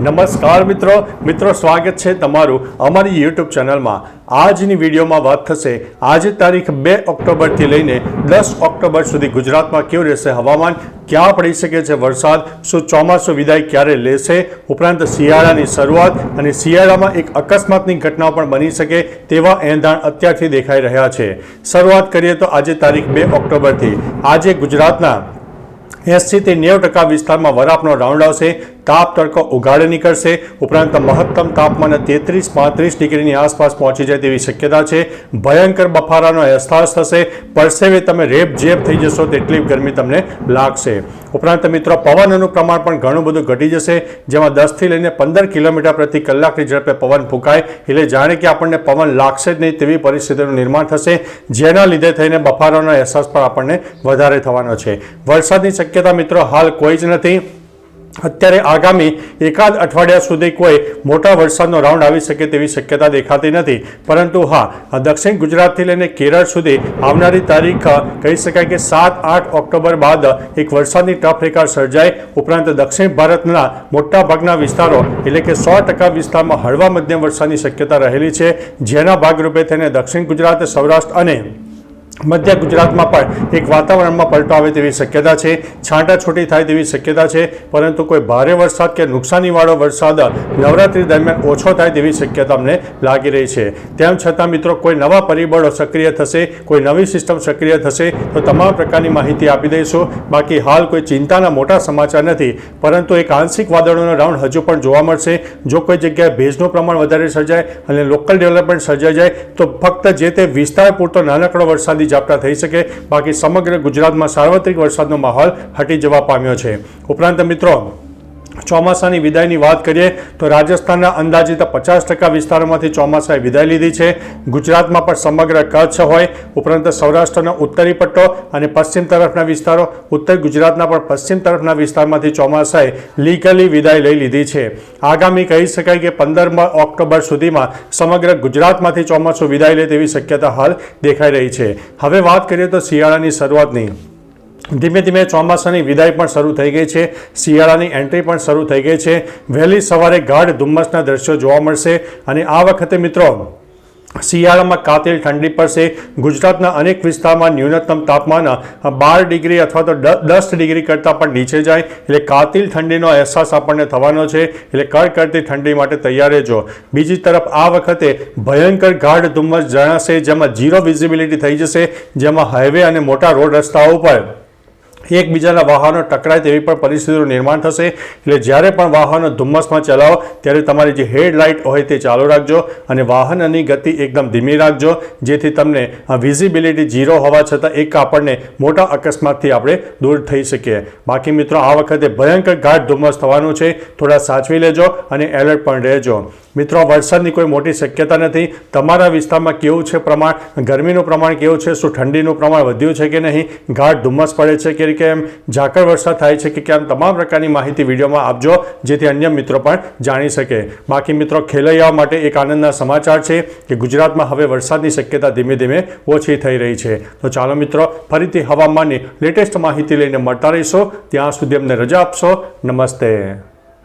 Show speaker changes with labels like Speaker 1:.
Speaker 1: નમસ્કાર મિત્રો. મિત્રો, સ્વાગત છે તમારું અમારી યુટ્યુબ ચેનલમાં. આજની વિડીયોમાં વાત થશે, આજે તારીખ બે ઓક્ટોબરથી લઈને દસ ઓક્ટોબર સુધી ગુજરાતમાં કેવું રહેશે હવામાન, ક્યાં પડી શકે છે વરસાદ, શું ચોમાસું વિદાય ક્યારે લેશે, ઉપરાંત શિયાળાની શરૂઆત અને શિયાળામાં એક અકસ્માતની ઘટના પણ બની શકે તેવા એંધાણ અત્યારથી દેખાઈ રહ્યા છે. શરૂઆત કરીએ તો આજે તારીખ બે ઓક્ટોબરથી. આજે ગુજરાતના એંશીથી નેવું ટકા વિસ્તારમાં વરાપનો રાઉન્ડ આવશે. તાપ તડકો ઉઘાડે નીકળશે. ઉપરાંત મહત્તમ તાપમાન તેત્રીસ, પાંત્રીસ ડિગ્રીની આસપાસ પહોંચી જાય તેવી શક્યતા છે. ભયંકર બફારાનો અહેસાસ થશે. પરસેવે તમે રેપ જેપ થઈ જશો તેટલી ગરમી તમને લાગશે. ઉપરાંત મિત્રો, પવનનું પ્રમાણ પણ ઘણું બધું ઘટી જશે. જેમાં દસથી લઈને પંદર કિલોમીટર પ્રતિ કલાકની ઝડપે પવન ફૂંકાય. એટલે જાણે કે આપણને પવન લાગશે જ નહીં તેવી પરિસ્થિતિનું નિર્માણ થશે. જેના લીધે થઈને બફારાનો અહેસાસ પણ આપણને વધારે થવાનો છે. વરસાદની શક્યતા મિત્રો, હાલ કોઈ જ નથી. અત્યારે આગામી એકાદ અઠવાડિયા સુધી કોઈ મોટા વરસાદનો રાઉન્ડ આવી શકે તેવી શક્યતા દેખાતી નથી. પરંતુ હા દક્ષિણ ગુજરાતથી લઈને કેરળ સુધી આવનારી તારીખ કહી શકાય કે સાત આઠ ઓક્ટોબર બાદ એક વરસાદની ટફ રેખા સર્જાય. ઉપરાંત દક્ષિણ ભારતના મોટા ભાગના વિસ્તારો, એટલે કે સો ટકા વિસ્તારમાં હળવા મધ્યમ વરસાદની શક્યતા રહેલી છે. જેના ભાગરૂપે થઈને દક્ષિણ ગુજરાત, સૌરાષ્ટ્ર અને મધ્ય ગુજરાતમાં પણ એક વાતાવરણમાં પલટો આવે તેવી શક્યતા છે. છાંટાછૂટી થાય તેવી શક્યતા છે, પરંતુ કોઈ ભારે વરસાદ કે નુકસાનીવાળો વરસાદ નવરાત્રી દરમિયાન ઓછો થાય તેવી શક્યતા અમને લાગી રહી છે. તેમ છતાં મિત્રો, કોઈ નવા પરિબળો સક્રિય થશે, કોઈ નવી સિસ્ટમ સક્રિય થશે, તો તમામ પ્રકારની માહિતી આપી દઈશું. બાકી હાલ કોઈ ચિંતાના મોટા સમાચાર નથી, પરંતુ એક આંશિક વાદળોનો રાઉન્ડ હજુ પણ જોવા મળશે. જો કોઈ જગ્યાએ ભેજનું પ્રમાણ વધારે સર્જાય અને લોકલ ડેવલપમેન્ટ સર્જાઈ જાય, તો ફક્ત જે તે વિસ્તાર પૂરતો નાનકડો વરસાદી ઝાપટા થઈ શકે. બાકી સમગ્ર ગુજરાતમાં સાર્વત્રિક વરસાદનો માહોલ હટી જવા પામ્યો છે. ઉપરાંત મિત્રો ચોમાસાની વિદાયની વાત કરીએ તો રાજસ્થાનના અંદાજિત પચાસ ટકા વિસ્તારોમાંથી ચોમાસાએ વિદાય લીધી છે. ગુજરાતમાં પણ સમગ્ર કચ્છ હોય, ઉપરાંત સૌરાષ્ટ્રનો ઉત્તરી પટ્ટો અને પશ્ચિમ તરફના વિસ્તારો, ઉત્તર ગુજરાતના પણ પશ્ચિમ તરફના વિસ્તારમાંથી ચોમાસાએ લીગલી વિદાય લઈ લીધી છે. આગામી કહી શકાય કે પંદર ઓક્ટોબર સુધીમાં સમગ્ર ગુજરાતમાંથી ચોમાસું વિદાય લે તેવી શક્યતા હાલ દેખાઈ રહી છે. હવે વાત કરીએ તો શિયાળાની શરૂઆતની. ધીમે ધીમે ચોમાસાની વિદાય પણ શરૂ થઈ ગઈ છે. શિયાળાની એન્ટ્રી પણ શરૂ થઈ ગઈ છે. વહેલી સવારે ગાઢ ધુમ્મસના દ્રશ્યો જોવા મળશે અને આ વખતે મિત્રો, શિયાળામાં કાતિલ ઠંડી પડશે. ગુજરાતના અનેક વિસ્તારમાં ન્યૂનતમ તાપમાન બાર ડિગ્રી અથવા તો દસ ડિગ્રી કરતાં પણ નીચે જાય. એટલે કાતિલ ઠંડીનો અહેસાસ આપણને થવાનો છે. એટલે કડકડતી ઠંડી માટે તૈયાર રહેજો. બીજી તરફ આ વખતે ભયંકર ગાઢ ધુમ્મસ જણાશે, જેમાં ઝીરો વિઝિબિલિટી થઈ જશે, જેમાં હાઈવે અને મોટા રોડ રસ્તાઓ પર એકબીજાના વાહનો ટકરાય તેવી પણ પરિસ્થિતિનું નિર્માણ થશે. એટલે જ્યારે પણ વાહનો ધુમ્મસમાં ચલાવો, ત્યારે તમારી જે હેડલાઇટ હોય તે ચાલુ રાખજો અને વાહનની ગતિ એકદમ ધીમી રાખજો, જેથી તમને વિઝિબિલિટી ઝીરો હોવા છતાં એક આપણને મોટા અકસ્માતથી આપણે દૂર થઈ શકીએ. બાકી મિત્રો, આ વખતે ભયંકર ગાઢ ધુમ્મસ થવાનું છે. થોડા સાચવી લેજો અને એલર્ટ પણ રહેજો. મિત્રો, વરસાદની કોઈ મોટી શક્યતા નથી. તમારા વિસ્તારમાં કેવું છે પ્રમાણ? ગરમીનું પ્રમાણ કેવું છે? શું ઠંડીનું પ્રમાણ વધ્યું છે કે નહીં? ગાઢ ધુમ્મસ પડે છે કે કેમ ઝાકળ વરસાદ થાય છે કે કેમ તમામ પ્રકારની માહિતી વિડીયોમાં આપજો, જેથી અન્ય મિત્રો પણ જાણી શકે. બાકી મિત્રો, ખેલૈયાઓ માટે એક આનંદના સમાચાર છે કે ગુજરાતમાં હવે વરસાદની શક્યતા ધીમે ધીમે ઓછી થઈ રહી છે. તો ચાલો મિત્રો, ફરીથી હવામાનની લેટેસ્ટ માહિતી લઈને મળતા રહીશો. ત્યાં સુધી અમને રજા આપશો. નમસ્તે.